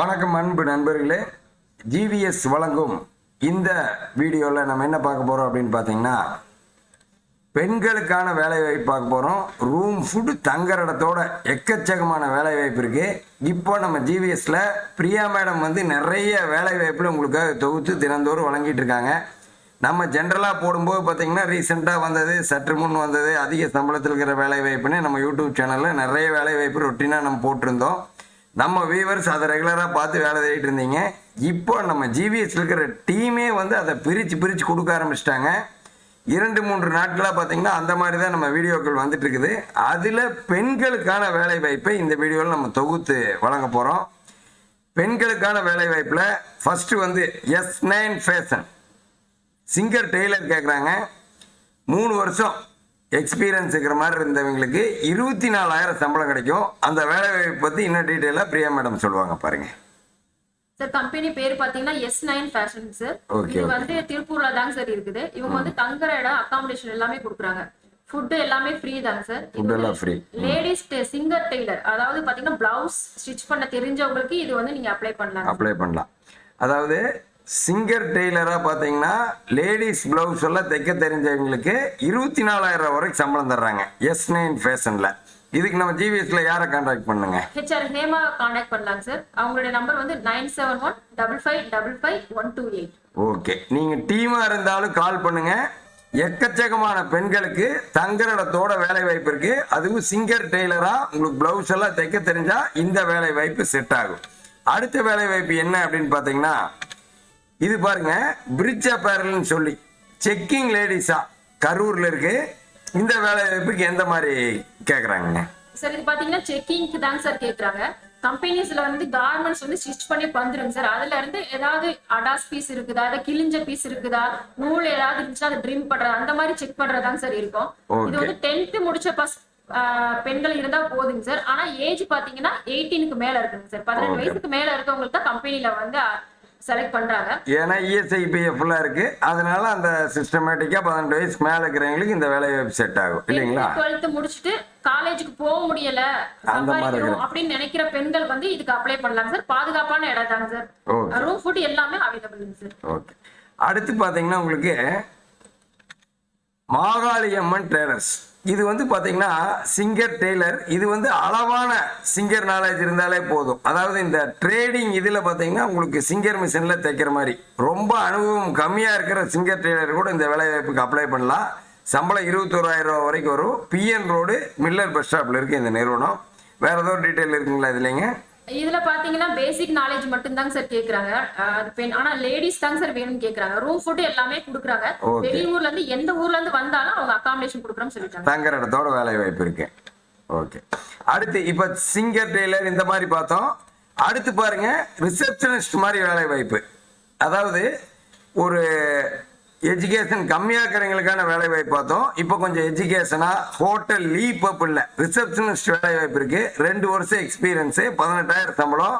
வணக்கம் அன்பு நண்பர்களே. ஜிவிஎஸ் வழங்கும் இந்த வீடியோவில் நம்ம என்ன பார்க்க போகிறோம் அப்படின்னு பார்த்தீங்கன்னா பெண்களுக்கான வேலைவாய்ப்பு பார்க்க போகிறோம் ரூம் ஃபுட்டு தங்குற இடத்தோட எக்கச்சக்கமான வேலைவாய்ப்பு இருக்குது இப்போ நம்ம ஜிவிஎஸ்ல பிரியா மேடம் வந்து நிறைய வேலைவாய்ப்பில் உங்களுக்காக தொகுத்து தினந்தோறும் வழங்கிட்டு இருக்காங்க. நம்ம ஜென்ரலாக போடும்போது பார்த்தீங்கன்னா ரீசெண்டாக வந்தது சற்று முன் வந்தது அதிக சம்பளத்தில் இருக்கிற வேலைவாய்ப்புன்னு நம்ம யூடியூப் சேனலில் நிறைய வேலைவாய்ப்பு ரொட்டீனாக நம்ம போட்டிருந்தோம். நம்ம வியூவர்ஸ் அதை ரெகுலராக பார்த்து வேலை தேடிட்டு இருந்தீங்க. இப்போ நம்ம ஜிவிஎஸ் இருக்கிற டீமே வந்து அதை பிரித்து பிரித்து கொடுக்க ஆரம்பிச்சிட்டாங்க. இரண்டு மூன்று நாட்களாக பார்த்தீங்கன்னா அந்த மாதிரி தான் நம்ம வீடியோக்கள் வந்துட்டு இருக்குது. அதில் பெண்களுக்கான வேலை வாய்ப்பை இந்த வீடியோவில் நம்ம தொகுத்து வழங்க போகிறோம் பெண்களுக்கான வேலை வாய்ப்பில் ஃபஸ்ட்டு வந்து S nine fashion singer tailor கேட்குறாங்க மூணு வருஷம் எக்ஸ்பீரியன்ஸ் இருக்கிற மாதிரி இருந்தவங்களுக்கு இருபத்தி நாலாயிரம் சம்பளம் கிடைக்கும். அந்த வேலை வாய்ப்பு பற்றி இன்னும் டீட்டெயிலாக பிரியா மேடம் சொல்லுவாங்க பாருங்க. சார் கம்பெனி பேர் பாத்தீங்கன்னா எஸ் நைன் ஃபேஷன் சார் இது. வந்து திருப்பூர்ல தாங்க சார் இருக்குது. இவங்க வந்து தங்குற இடம் அகாமடேஷன் எல்லாமே கொடுக்குறாங்க. ஃபுட் எல்லாமே ஃப்ரீ தாங்க சார். லேடிஸ் சிங்கர் டெய்லர் அதாவது பாத்தீங்கன்னா பிளவுஸ் ஸ்டிச் பண்ண தெரிஞ்சவங்களுக்கு இது வந்து நீங்க அப்ளை பண்ணலாம் அப்ளை பண்ணலாம். அதாவது சிங்கர் டெய்லராக பார்த்தீங்கன்னா லேடிஸ் ப்ளவுஸ் எல்லாம் தைக்க தெரிஞ்சவங்களுக்கு இருபத்தி நாலாயிரம் ரூபா வரைக்கும் சம்பளம் தர்றாங்க. எஸ் நைன் ஃபேஷனில் இதுக்கு நம்ம ஜிவிஎஸ்ல யாரை கான்டாக்ட் பண்ணுங்க? ஹெச்ஆர் ஹேமா காண்டாக்ட் பண்ணலாங்க சார் அவங்களுடைய நம்பர் வந்து nine seven one double five double five one two eight okay நீங்கள் டீமாக இருந்தாலும் கால் பண்ணுங்க. எக்கச்சக்கமான பெண்களுக்கு தங்குற இடத்தோட வேலை வாய்ப்பு இருக்கு. அதுவும் சிங்கர் டெய்லரா உங்களுக்கு பிளவுஸ் எல்லாம் தைக்க தெரிஞ்சா இந்த வேலை வாய்ப்பு செட் ஆகும். அடுத்த வேலை வாய்ப்பு என்ன அப்படின்னு பார்த்தீங்கன்னா இது பாருங்க பிரிட்ஜ் அப்பேரல்னு சொல்லி. செக்கிங் லேடிஸா கரூர்ல இருக்கு. இந்த வேலை வாய்ப்புக்கு எந்த மாதிரி கேட்குறாங்க சார் இது பாத்தீங்கன்னா செக்கிங்க்கு தாங்க சார் கேக்குறாங்க. கம்பெனிஸ்ல வந்து கார்மெண்ட்ஸ் வந்து ஸ்டிச் பண்ணி வந்துருங்க சார். அதுல இருந்து ஏதாவது அடாஸ் பீஸ் இருக்குதா? அதாவது கிழிஞ்ச பீஸ் இருக்குதா? நூல் ஏதாவது இருந்துச்சுன்னா அதை ட்ரிம் பண்றது அந்த மாதிரி செக் பண்றதாங்க சார் இருக்கும். இது. வந்து டென்த் முடிச்ச பஸ் பெண்கள் இருந்தா போதுங்க சார். ஆனா ஏஜ் பாத்தீங்கன்னா எயிட்டீனுக்கு மேல இருக்குங்க சார். பதினெட்டு. வயசுக்கு மேல இருக்கவங்களுக்கு தான் கம்பெனில வந்து செலக்ட் பண்றாங்க. ஏன்னா E இஎஸ்ஐபிஎஃப்லாம் இருக்கு. அதனால அந்த சிஸ்டமேட்டிக்காக பதினெட்டு வயசுக்கு மேலே இருக்கிறவங்களுக்கு இந்த வேலை வாய்ப்பு செட் ஆகும் இல்லைங்களா? டுவெல்த் முடிச்சுட்டு காலேஜுக்கு போக முடியல அந்த மாதிரி. அப்படின்னு நினைக்கிற பெண்கள் வந்து இதுக்கு அப்ளை பண்ணலாம் சார் பாதுகாப்பான இடம் தாங்க சார். ரூம் ஃபுட் எல்லாமே அவைலபிள் சார் ஓகே அடுத்து பார்த்தீங்கன்னா உங்களுக்கு மாகாளியம்மன் டெய்லர்ஸ் இது வந்து பார்த்தீங்கன்னா சிங்கர் டெய்லர். இது வந்து அளவான சிங்கர் நாலேஜ் இருந்தாலே போதும். அதாவது இந்த ட்ரேடிங் இதில் பார்த்தீங்கன்னா உங்களுக்கு சிங்கர் மிஷினில் தைக்கிற மாதிரி. ரொம்ப அனுபவம் கம்மியாக இருக்கிற சிங்கர் டெய்லர் கூட இந்த வேலைவாய்ப்புக்கு அப்ளை பண்ணலாம். சம்பளம் இருபத்தோராயிரம் ரூபா வரைக்கும் வரும். பிஎன் ரோடு மில்லர் பஸ் ஸ்டாப்பில் இருக்குது இந்த நிறுவனம். வேறு ஏதோ டீட்டெயில் இருக்குங்களா இதுலைங்க? இதுல பாத்தீங்கன்னா பேசிக் நாலேஜ் மட்டும் தாங்க சார் கேக்குறாங்க பெண் ஆனா லேடிஸ் தாங்க சார் வேணும்னு கேக்குறாங்க. ரூம் ஃபுட் எல்லாமே குடுக்குறாங்க. வெளியூர்ல இருந்து எந்த ஊர்ல இருந்து வந்தாலும் அவங்க அகாமடேஷன் குடுக்குறோம்னு சொல்லிட்டாங்க. தங்குற இடத்தோட வேலை வாய்ப்பு இருக்கு. ஓகே அடுத்து இப்போ சிங்கர் டெய்லர் இந்த மாதிரி பார்த்தோம். அடுத்து பாருங்க ரிசப்ஷனிஸ்ட் மாதிரி வேலை வாய்ப்பு. அதாவது ஒரு எஜுகேஷன் கம்மியாக இருக்கிறவங்களுக்கான வேலை வாய்ப்பு பார்த்தோம். இப்போ கொஞ்சம் எஜுகேஷனாக ஹோட்டல் லீப் அப் இல்லை. ரிசப்ஷனிஸ்ட் வேலை வாய்ப்பு இருக்கு. ரெண்டு வருஷம் எக்ஸ்பீரியன்ஸு பதினெட்டாயிரம் சம்பளம்.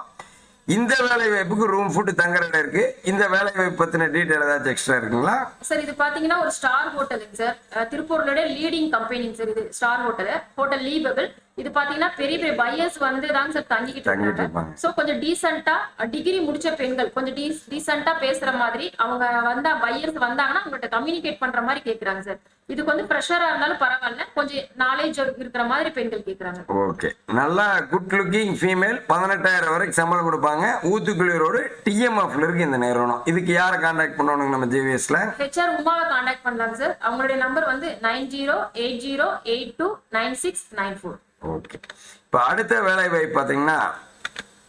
இந்த வேலை வாய்ப்புக்கு ரூம் ஃபுட்டு தங்குற இடம் இருக்கு. இந்த வேலை வாய்ப்பு பற்றின டீட்டெயில் ஏதாச்சும் எக்ஸ்ட்ரா இருக்குங்களா? சார் இது பாத்தீங்கன்னா ஒரு ஸ்டார் ஹோட்டலுங்க சார் திருப்பூர்லோட லீடிங் கம்பெனிங்க சார் இது ஸ்டார் ஹோட்டல் ஹோட்டல் லீபபிள் இது பாத்தீங்கன்னா பெரிய பெரிய பையர்ஸ் வந்து தாங்க சார் தங்கிக்கிட்டு இருக்காங்க. சோ கொஞ்சம் டீசெண்டா டிகிரி முடிச்ச பெண்கள் கொஞ்சம் டீசெண்டா பேசுற மாதிரி அவங்க வந்தா பையர்ஸ் வந்தாங்கன்னா அவங்கள்ட்ட கம்யூனிகேட் பண்ற மாதிரி கேக்குறாங்க சார். இதுக்கு வந்து ப்ரெஷரா இருந்தாலும் பரவாயில்ல கொஞ்சம் நாலேஜ் இருக்கிற மாதிரி பெண்கள் கேக்குறாங்க. ஓகே நல்லா குட் லுக்கிங் ஃபீமேல் பதினெட்டாயிரம் வரைக்கும் சம்பளம் கொடுப்பாங்க. ஊத்துக்குழி ரோடு டிஎம்எஃப்ல இருக்கு இந்த நிறுவனம். இதுக்கு யாரை கான்டாக்ட் பண்ணணுங்க நம்ம ஜிவிஎஸ்ல ஹெச்ஆர் உமாவை காண்டாக்ட் பண்ணலாங்க சார். அவங்களுடைய நம்பர் வந்து nine zero eight zero eight two nine six nine four okay இப்போ அடுத்த வேலை வாய்ப்பு பார்த்தீங்கன்னா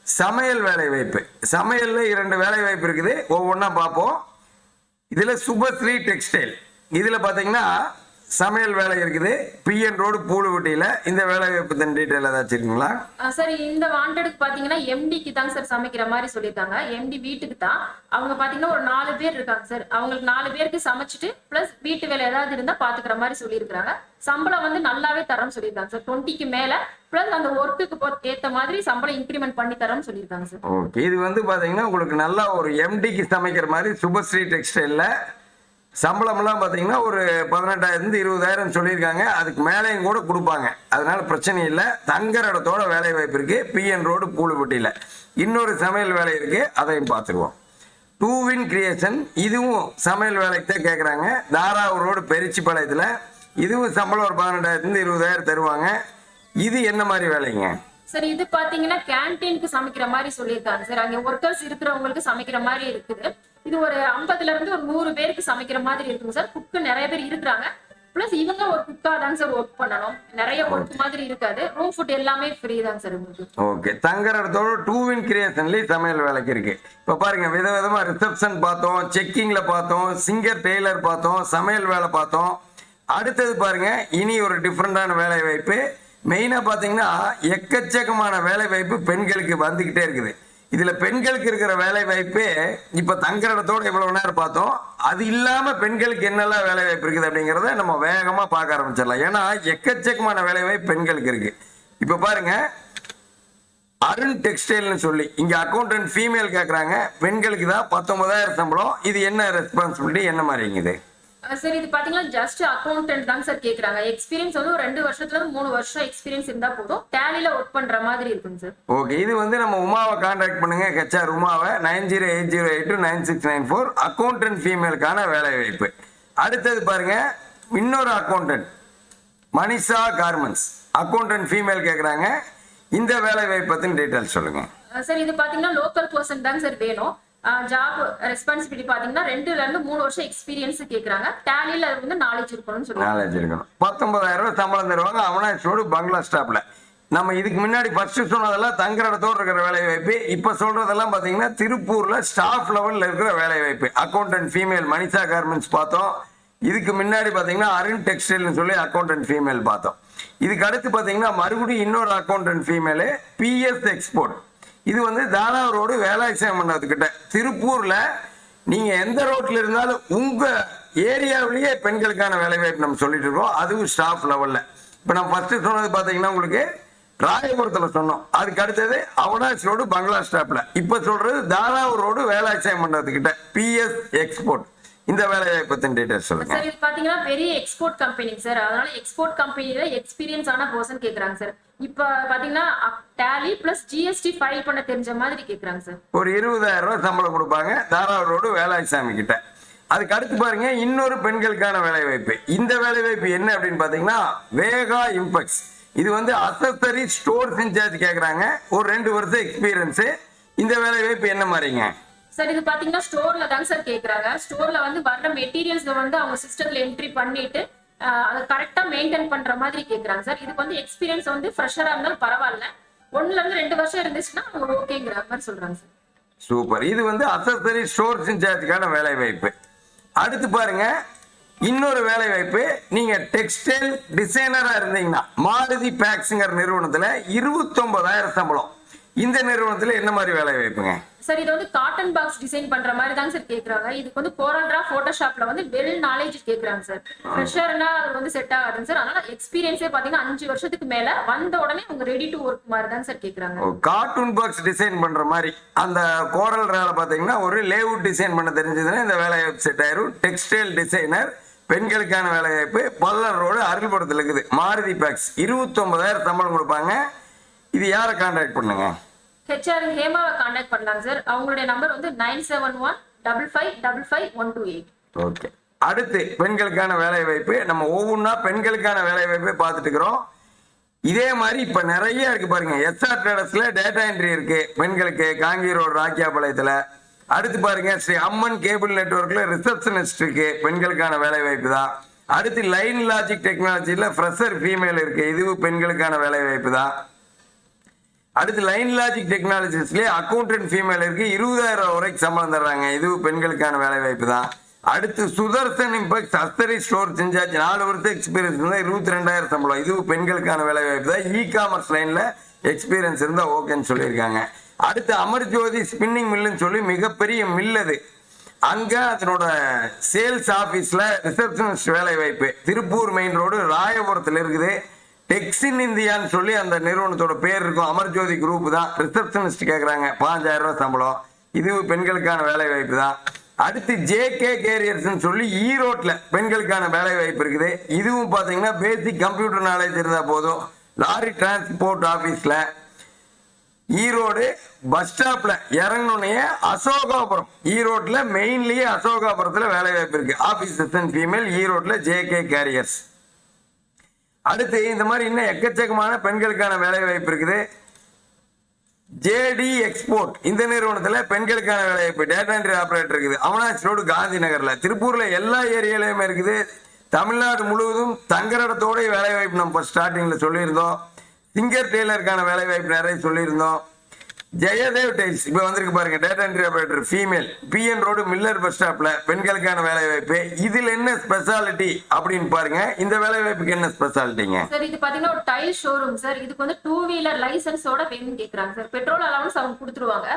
சமையல் வேலை வாய்ப்பு சமையலில் இரண்டு வேலை வாய்ப்பு இருக்குது. ஒவ்வொன்றா பார்ப்போம் இதில் சுபஸ்ரீ டெக்ஸ்டைல். இதில் பார்த்தீங்கன்னா சமையல் வேலை இருக்குது. பிஎன் ரோடு பூலுவட்டியில். இந்த வேலை வாய்ப்பு தன் டீட்டெயில் ஏதாச்சும் இருக்குங்களா சார் இந்த வாண்டடுக்கு பாத்தீங்கன்னா எம்டிக்கு தாங்க சார் சமைக்கிற மாதிரி சொல்லியிருக்காங்க. எம்டி வீட்டுக்கு தான். அவங்க பாத்தீங்கன்னா ஒரு நாலு பேர் இருக்காங்க சார் அவங்களுக்கு நாலு பேருக்கு சமைச்சிட்டு பிளஸ் வீட்டு வேலை ஏதாவது இருந்தா பாத்துக்கிற மாதிரி சொல்லியிருக்காங்க சம்பளம் வந்து நல்லாவே தரோம்னு சொல்லியிருக்காங்க சார் டுவெண்ட்டிக்கு மேல பிளஸ் அந்த ஒர்க்குக்கு ஏத்த மாதிரி சம்பளம் இன்க்ரிமெண்ட் பண்ணி தரோம்னு சொல்லியிருக்காங்க சார் ஓகே இது வந்து பார்த்தீங்கன்னா உங்களுக்கு நல்லா ஒரு எம்டிக்கு சமைக்கிற மாதிரி சுபஸ்ரீ டெக்ஸ்டைலில் சம்பளம்லாம் பார்த்தீங்கன்னா ஒரு பதினெட்டாயிரத்துலேருந்து இருபதாயிரம் சொல்லியிருக்காங்க. அதுக்கு மேலேயும் கூட கொடுப்பாங்க. அதனால் பிரச்சனை இல்லை. தங்குற இடத்தோட வேலை வாய்ப்பு இருக்குது பிஎன் ரோடு பூலுப்பட்டியில். இன்னொரு சமையல் வேலை இருக்குது அதையும் பார்த்துருவோம். டூ வின் கிரியேஷன் இதுவும் சமையல் வேலைக்கு தான் கேட்குறாங்க தாராவூர் ரோடு பெரிச்சிப்பாளையத்தில். இதுவும் சம்பளம் ஒரு பதினெட்டாயிரத்துலேருந்து இருபதாயிரம் தருவாங்க. இது என்ன மாதிரி வேலைங்க? சார் இது பாத்தீங்கன்னா கேன்டீனுக்கு சமைக்கிற மாதிரி சொல்லியிருக்காங்க சார். அங்க ஒர்க்கர்ஸ் இருக்கிறவங்களுக்கு சமைக்கிற மாதிரி இருக்குது. இது ஒரு ஐம்பதுல இருந்து ஒரு நூறு பேருக்கு சமைக்கிற மாதிரி இருக்குங்க சார். குக்கு நிறைய பேர் இருக்கிறாங்க. பிளஸ் இவங்க ஒரு குக்கா தாங்க சார் ஒர்க் பண்ணணும். நிறைய ஒர்க் மாதிரி இருக்காது. ரூம் ஃபுட் எல்லாமே ஃப்ரீ தாங்க சார் உங்களுக்கு ஓகே தங்குற இடத்தோட டூ வின் கிரியேஷன்லேயும் சமையல் வேலைக்கு இருக்கு. இப்போ பாருங்க விதவிதமாக ரிசப்ஷன் பார்த்தோம் செக்கிங்கில் பார்த்தோம் சிங்கர் டெய்லர் பார்த்தோம் சமையல் வேலை பார்த்தோம். அடுத்தது பாருங்க இனி ஒரு டிஃப்ரெண்டான வேலை வாய்ப்பு மெயினாக பார்த்தீங்கன்னா எக்கச்சக்கமான வேலை வாய்ப்பு பெண்களுக்கு வந்துக்கிட்டே இருக்குது. இதில் பெண்களுக்கு இருக்கிற வேலை வாய்ப்பு இப்போ தங்குற இடத்தோட இவ்வளவு நேரம் பார்த்தோம். அது இல்லாமல் பெண்களுக்கு என்னெல்லாம் வேலை வாய்ப்பு இருக்குது அப்படிங்கிறத நம்ம வேகமாக பார்க்க ஆரம்பிச்சிடலாம். ஏன்னா எக்கச்சக்கமான வேலை வாய்ப்பு பெண்களுக்கு இருக்குது இப்போ பாருங்க. அருண் டெக்ஸ்டைல்னு சொல்லி இங்கே அக்கௌண்டன்ட் ஃபீமேல் கேட்குறாங்க பெண்களுக்கு தான் பத்தொன்பதாயிரம் சம்பளம். இது என்ன ரெஸ்பான்சிபிலிட்டி என்ன மாதிரிங்குது சார் இது பாத்தீங்கன்னா ஜஸ்ட் அக்கௌண்டன்ட் தாங்க சார் கேக்குறாங்க. எக்ஸ்பீரியன்ஸ் வந்து ஒரு ரெண்டு வருஷத்துல இருந்து மூணு வருஷம் எக்ஸ்பீரியன்ஸ் இருந்தா போதும். டேலில ஒர்க் பண்ற மாதிரி இருக்குங்க சார் ஓகே இது வந்து நம்ம உமாவை கான்டாக்ட் பண்ணுங்க. ஹெச்ஆர் உமாவை nine zero eight zero eight two nine six nine four accountant ஃபீமேலுக்கான வேலை வாய்ப்பு. அடுத்தது பாருங்க இன்னொரு accountant Manisha garments accountant female கேக்குறாங்க. இந்த வேலை வாய்ப்பு பத்தின டீட்டெயில்ஸ் சொல்லுங்க. சார் இது பாத்தீங்கன்னா லோக்கல் பர்சன் தாங்க சார் வேணும். ஜாப் ரெஸ்பான்சிபிலிட்டி பாத்தீங்கன்னா ரெண்டுல இருந்து மூணு வருஷம் எக்ஸ்பீரியன்ஸ் கேக்குறாங்க. டேலியில வந்து நாலேஜ் இருக்கணும்னு சொல்லுவாங்க நாலேஜ் இருக்கணும். பத்தொன்பதாயிரம் ரூபாய் சம்பளம் தருவாங்க. அவனாஷ் பங்களா ஸ்டாப்ல நம்ம இதுக்கு முன்னாடி ஃபர்ஸ்ட் சொன்னதெல்லாம் தங்குற இடத்தோடு இருக்கிற வேலை வாய்ப்பு இப்போ சொல்றதெல்லாம் பார்த்தீங்கன்னா திருப்பூர்ல ஸ்டாஃப் லெவலில் இருக்கிற வேலை வாய்ப்பு அக்கௌண்டன்ட் ஃபீமேல் மனிஷா கார்மெண்ட்ஸ் பார்த்தோம். இதுக்கு முன்னாடி பார்த்தீங்கன்னா அருண் டெக்ஸ்டைல்னு சொல்லி அக்கௌண்டன்ட் ஃபீமேல் பார்த்தோம். இதுக்கு அடுத்து பார்த்தீங்கன்னா மறுபடியும் இன்னொரு அக்கௌண்டன்ட் ஃபீமேலு பிஎஸ் எக்ஸ்போர்ட் இது வந்து தானா ரோடு வேலாயுசம் மண்டபத்துக்கிட்ட திருப்பூர்ல நீங்க எந்த ரோட்ல இருந்தாலும் உங்க ஏரியாவிலேயே பெண்களுக்கான வேலைவாய்ப்பு நம்ம சொல்லிட்டு இருக்கோம். அதுவும் ஸ்டாஃப் லெவல்ல இப்போ நம்ம ஃபர்ஸ்ட் சொன்னது பார்த்தீங்கன்னா உங்களுக்கு ராயபுரத்துல சொன்னோம். அதுக்கு அடுத்தது அவனாஸ் ரோடு பங்களா ஸ்டாப்ல இப்போ சொல்றது தாராவூர் ரோடு வேலாயுசம் மண்டபத்துக்கிட்ட பிஎஸ் எக்ஸ்போர்ட் இந்த வேலை வாய்ப்பு டீட்டெயில்ஸ் சொல்லுங்க. சார் இது பாத்தீங்கன்னா பெரிய எக்ஸ்போர்ட் கம்பெனி சார் அதனால எக்ஸ்போர்ட் கம்பெனில எக்ஸ்பீரியன்ஸ் ஆன பர்சன் கேக்குறாங்க சார் இப்ப பாத்தீங்கன்னா டேலி பிளஸ் ஜிஎஸ்டி ஃபைல் பண்ண தெரிஞ்ச மாதிரி கேக்குறாங்க சார் ஒரு இருபதாயிரம் ரூபாய் சம்பளம் கொடுப்பாங்க. தாராவூர் ரோடு வேலாயுசாமி கிட்ட. அதுக்கு அடுத்து பாருங்க இன்னொரு பெண்களுக்கான வேலை வாய்ப்பு. இந்த வேலை வாய்ப்பு என்ன அப்படின்னு பாத்தீங்கன்னா வேகா இம்பெக்ஸ் இது வந்து அசசரி ஸ்டோர்ஸ் இன்சார்ஜ் கேக்குறாங்க. ஒரு ரெண்டு வருஷம் எக்ஸ்பீரியன்ஸ் இந்த வேலை வாய்ப்பு என்ன மாதிரிங்க? சார் இது பாத்தீங்கன்னா ஸ்டோர்ல தாங்க சார் கேக்குறாங்க. ஸ்டோர்ல வந்து வர்ற மெட்டீரியல்ஸ் வந்து அவங்க சிஸ்டம்ல என்ட்ரி பண்ணிட்டு அதை கரெக்டா மெயின்டைன் பண்ற மாதிரி கேக்குறாங்க சார் இதுக்கு வந்து எக்ஸ்பீரியன்ஸ் வந்து ஃப்ரெஷரா இருந்தாலும் பரவாயில்ல. ஒண்ணுல இருந்து ரெண்டு வருஷம் இருந்துச்சுன்னா அவங்க ஓகேங்கிற மாதிரி சொல்றாங்க சார் சூப்பர் இது வந்து அசசரி ஸ்டோர் இன்சார்ஜுக்கான வேலை வாய்ப்பு அடுத்து பாருங்க. இன்னொரு வேலை வாய்ப்பு நீங்க டெக்ஸ்டைல் டிசைனரா இருந்தீங்கன்னா மாருதி பேக்ஸுங்கிற நிறுவனத்துல இருபத்தொன்பதாயிரம் சம்பளம். இந்த நிறுவனத்துல என்ன மாதிரி வேலை வாய்ப்புங்க சார் இது வந்து காட்டன் பாக்ஸ் டிசைன் பண்ற மாதிரி தாங்க சார் கேக்குறாங்க. இதுக்கு வந்து கோரல்ட்ரா போட்டோஷாப்ல வந்து வெல் நாலேஜ் கேக்குறாங்க சார். ஃப்ரெஷர்னா அது வந்து செட் ஆகாதுங்க சார். அதனால எக்ஸ்பீரியன்ஸே பாத்தீங்கன்னா அஞ்சு வருஷத்துக்கு மேல வந்த உடனே உங்க ரெடி டு ஒர்க் மாதிரி தாங்க சார் கேக்குறாங்க. கார்ட்டூன் பாக்ஸ் டிசைன் பண்ற மாதிரி. அந்த கோரல் வேலை பாத்தீங்கன்னா ஒரு லேஅவுட் டிசைன் பண்ண தெரிஞ்சதுன்னா இந்த வேலை செட் ஆயிரும். டெக்ஸ்டைல் டிசைனர் பெண்களுக்கான வேலைவாய்ப்பு பல்லர் ரோடு அருள்புரத்தில் இருக்குது. மாருதி பேக்ஸ் இருபத்தொன்பதாயிரம் சம்பளம் கொடுப்பாங்க. இது யாரை கான்டாக்ட் பண்ணுங்க? ஹெச்ஆர் ஹேமாவை காண்டாக்ட் பண்ணலாம் சார் அவங்களுடைய நம்பர் வந்து nine seven one double five double five one two eight okay அடுத்து பெண்களுக்கான வேலை வாய்ப்பு நம்ம ஒவ்வொன்றா பெண்களுக்கான வேலை வாய்ப்பை பார்த்துட்டு இருக்கிறோம். இதே மாதிரி இப்போ நிறைய இருக்கு பாருங்க. எஸ்ஆர் ட்ரேடர்ஸ்ல டேட்டா என்ட்ரி இருக்கு. பெண்களுக்கு காங்கி ரோடு ராக்கியாபாளையத்தில். அடுத்து பாருங்க ஸ்ரீ அம்மன் கேபிள் நெட்ஒர்க்ல ரிசப்ஷனிஸ்ட் இருக்கு. பெண்களுக்கான வேலை வாய்ப்பு தான். அடுத்து லைன் லாஜிக் டெக்னாலஜியில் ஃப்ரெஷர் ஃபீமேல் இருக்கு. இதுவும் பெண்களுக்கான வேலை வாய்ப்பு தான். அடுத்து லைன் லாஜிக் டெக்னாலஜிஸ்லயே அக்கௌண்டன்ட் ஃபீமேல் இருக்கு. இருபதாயிரம் ரூபாய் வரைக்கும் சம்பளம் தர்றாங்க. இது பெண்களுக்கான வேலை வாய்ப்பு தான். அடுத்து சுதர்சன் இம்பெக்ட் அஸ்தரி ஸ்டோர் செஞ்சாச்சு. நாலு வருஷம் எக்ஸ்பீரியன்ஸ் இருந்தால் இருபத்தி ரெண்டாயிரம் சம்பளம். இது பெண்களுக்கான வேலை வாய்ப்பு தான். இ காமர்ஸ் லைன்ல எக்ஸ்பீரியன்ஸ் இருந்தா ஓகேன்னு சொல்லியிருக்காங்க. அடுத்து அமர்ஜோதி ஸ்பின்னிங் மில்லுன்னு சொல்லி மிகப்பெரிய மில் அது. அங்க அதனோட சேல்ஸ் ஆபீஸ்ல ரிசப்ஷனிஸ்ட் வேலை வாய்ப்பு. திருப்பூர் மெயின் ரோடு ராயபுரத்தில் இருக்குது. டெக்ஸின் இந்தியான்னு சொல்லி அந்த நிறுவனத்தோட பேர் இருக்கும். அமர்ஜோதி குரூப் தான். ரிசப்ஷனிஸ்ட் கேட்குறாங்க பாஞ்சாயிரம் ரூபா சம்பளம். இது பெண்களுக்கான வேலை வாய்ப்பு தான். அடுத்து ஜேகே கேரியர்ஸ்னு சொல்லி ஈரோட்டில் பெண்களுக்கான வேலை வாய்ப்பு இருக்குது. இதுவும் பார்த்தீங்கன்னா பேசிக் கம்ப்யூட்டர் நாலேஜ் இருந்தால் போதும். லாரி டிரான்ஸ்போர்ட் ஆஃபீஸில் ஈரோடு பஸ் ஸ்டாப்பில் இறங்கினோடனே அசோகாபுரம். ஈரோட்டில் மெயின்லேயே அசோகாபுரத்தில் வேலை வாய்ப்பு இருக்குது ஆபீஸ் அசிஸ்டன்ட் ஃபீமேல் ஈரோட்டில் ஜேகே கேரியர்ஸ் அடுத்து இந்த மாதிரி இன்னும் எக்கச்சக்கமான பெண்களுக்கான வேலை வாய்ப்பு இருக்குது ஜேடி எக்ஸ்போர்ட் இந்த நிறுவனத்தில் பெண்களுக்கான வேலைவாய்ப்பு டேட்டா என்ட்ரி ஆப்ரேட்டர் இருக்குது. அவனாசி ரோடு காந்தி நகரில். திருப்பூரில் எல்லா ஏரியாலையுமே இருக்குது. தமிழ்நாடு முழுவதும் தங்கரடத்தோட வேலை வாய்ப்பு நம்ம ஸ்டார்டிங்கில் சொல்லியிருந்தோம். சிங்கர் டெய்லருக்கான வேலை வாய்ப்பு நிறைய சொல்லியிருந்தோம். ஜெயதேவ் டைல்ஸ் இப்போ வந்திருக்கு பாருங்க data entry operator female PN road Miller bus ஸ்டாப்ல பெண்களுக்கான வேலை வாய்ப்பு இதுல என்ன ஸ்பெஷாலிட்டி அப்படின்னு பாருங்க. இந்த வேலை வாய்ப்புக்கு என்ன ஸ்பெஷாலிட்டிங்க சார் இது பாத்தீங்கன்னா ஒரு டைல் ஷோரூம் சார் இதுக்கு வந்து டூ வீலர் லைசன்ஸோட வேணும்னு கேக்குறாங்க சார் பெட்ரோல் அலவன்ஸ் அவங்க கொடுத்துருவாங்க.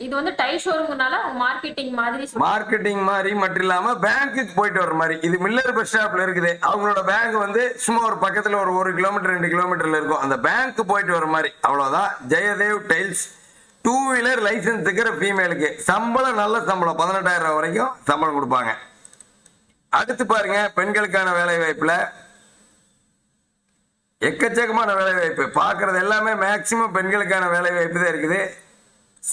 இது வந்து டைல் ஷோரூம்னால மார்க்கெட்டிங் மாதிரி மார்க்கெட்டிங் மாதிரி மட்டும் இல்லாம பேங்க்குக்கு போயிட்டு வர மாதிரி. இது மில்லர் பஸ் ஸ்டாப்ல இருக்குது. அவங்களோட பேங்க் வந்து சும்மா ஒரு பக்கத்துல ஒரு ஒரு கிலோமீட்டர் ரெண்டு கிலோமீட்டர்ல இருக்கும். அந்த பேங்க் போயிட்டு வர மாதிரி. அவ்வளவுதான். Jayadev tiles. Two wheeler licence இருக்கிற ஃபீமேலுக்கு சம்பளம் நல்ல சம்பளம். பதினெட்டாயிரம் ரூபா வரைக்கும் சம்பளம் கொடுப்பாங்க. அடுத்து பாருங்க பெண்களுக்கான வேலை வாய்ப்பில் எக்கச்சக்கமான வேலை வாய்ப்பு பார்க்கறது எல்லாமே மேக்சிமம் பெண்களுக்கான வேலை வாய்ப்பு தான் இருக்குது.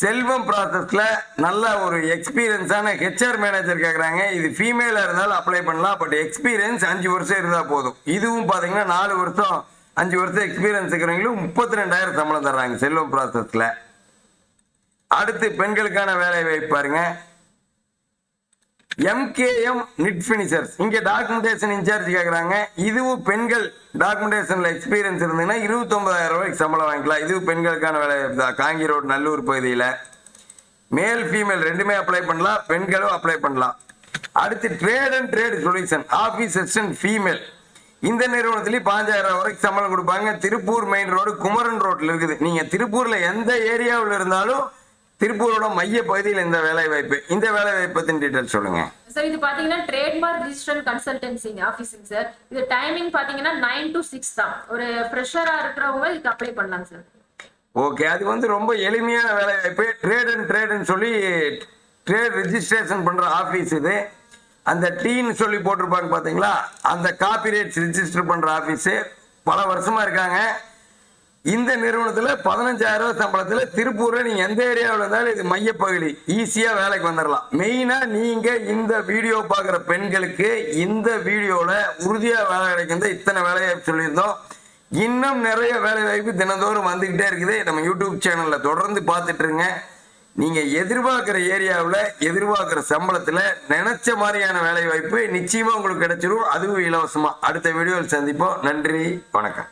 செல்வம் ப்ராசஸில் நல்ல ஒரு எக்ஸ்பீரியன்ஸான ஹெச்ஆர் மேனேஜர் கேட்குறாங்க இது ஃபீமேலாக இருந்தாலும் அப்ளை பண்ணலாம். பட் எக்ஸ்பீரியன்ஸ் அஞ்சு வருஷம் இருந்தால் போதும். இதுவும் பார்த்தீங்கன்னா நாலு வருஷம் அஞ்சு வருஷம் எக்ஸ்பீரியன்ஸ் இருக்கிறவங்களும் முப்பத்தி ரெண்டாயிரம் சம்பளம் தர்றாங்க செல்வம் ப்ராசஸில் அடுத்து பெண்களுக்கான வேலை வாய்ப்பு பாருங்க. எம்கேஎம் நிட் பினிஷர்ஸ் இங்கே டாக்குமெண்டேஷன் இன்சார்ஜ் கேட்குறாங்க இதுவும் பெண்கள் டாக்குமெண்டேஷனில் எக்ஸ்பீரியன்ஸ் இருந்ததுன்னா இருபத்தொம்பதாயிரம் ரூபாய்க்கு சம்பளம் வாங்கிக்கலாம். இதுவும் பெண்களுக்கான வேலை தான். காங்கி ரோடு நல்லூர் பகுதியில். மேல் ஃபீமேல் ரெண்டுமே அப்ளை பண்ணலாம். பெண்களும் அப்ளை பண்ணலாம். அடுத்து trade and trade solution office assistant female இந்த நிறுவனத்துலேயும் பாஞ்சாயிரம் வரைக்கும் சம்பளம் கொடுப்பாங்க. திருப்பூர் மெயின் ரோடு குமரன் ரோட்டில் இருக்குது. நீங்கள் திருப்பூரில் எந்த ஏரியாவில் இருந்தாலும் திருப்பூரோட மைய பகுதியில் இந்த வேலை வாய்ப்பு இந்த வேலை வாய்ப்பு டீட்டெயில் சொல்லுங்க. சார் இது பாத்தீங்கன்னா ட்ரேட்மார்க் ரிஜிஸ்டர் கன்சல்டன்சிங் ஆஃபீஸுங்க சார் இது டைமிங் பாத்தீங்கன்னா நைன் டு சிக்ஸ் தான். ஒரு ஃப்ரெஷரா இருக்கிறவங்க இதுக்கு அப்ளை பண்ணலாம் சார் ஓகே அது வந்து ரொம்ப எளிமையான வேலை வாய்ப்பு ட்ரேட் அண்ட் ட்ரேடுன்னு சொல்லி ட்ரேட் ரிஜிஸ்ட்ரேஷன் பண்ணுற ஆஃபீஸ் இது. அந்த டீன்னு சொல்லி போட்டிருப்பாங்க பார்த்தீங்களா அந்த காப்பி ரேட்ஸ் ரிஜிஸ்டர் பண்ணுற ஆஃபீஸு பல வருஷமாக இருக்காங்க. இந்த நிறுவனத்தில் பதினஞ்சாயிரம் ரூபாய் சம்பளத்தில் திருப்பூரில் நீங்கள் எந்த ஏரியாவில் இருந்தாலும் இது மையப்பகுதி. ஈஸியாக வேலைக்கு வந்துடலாம் மெயினாக நீங்கள் இந்த வீடியோ பார்க்குற பெண்களுக்கு இந்த வீடியோவில் உறுதியாக வேலை கிடைக்கிறது இத்தனை வேலையை சொல்லியிருந்தோம். இன்னும் நிறைய வேலை வாய்ப்பு தினந்தோறும் வந்துக்கிட்டே இருக்குது. நம்ம யூடியூப் சேனலில் தொடர்ந்து பார்த்துட்டு இருங்க நீங்கள் எதிர்பார்க்குற ஏரியாவில் எதிர்பார்க்குற சம்பளத்தில் நினச்ச மாதிரியான வேலை வாய்ப்பு நிச்சயமாக உங்களுக்கு கிடைச்சிரும். அதுவும் இலவசமாக அடுத்த வீடியோவில் சந்திப்போம். நன்றி. வணக்கம்.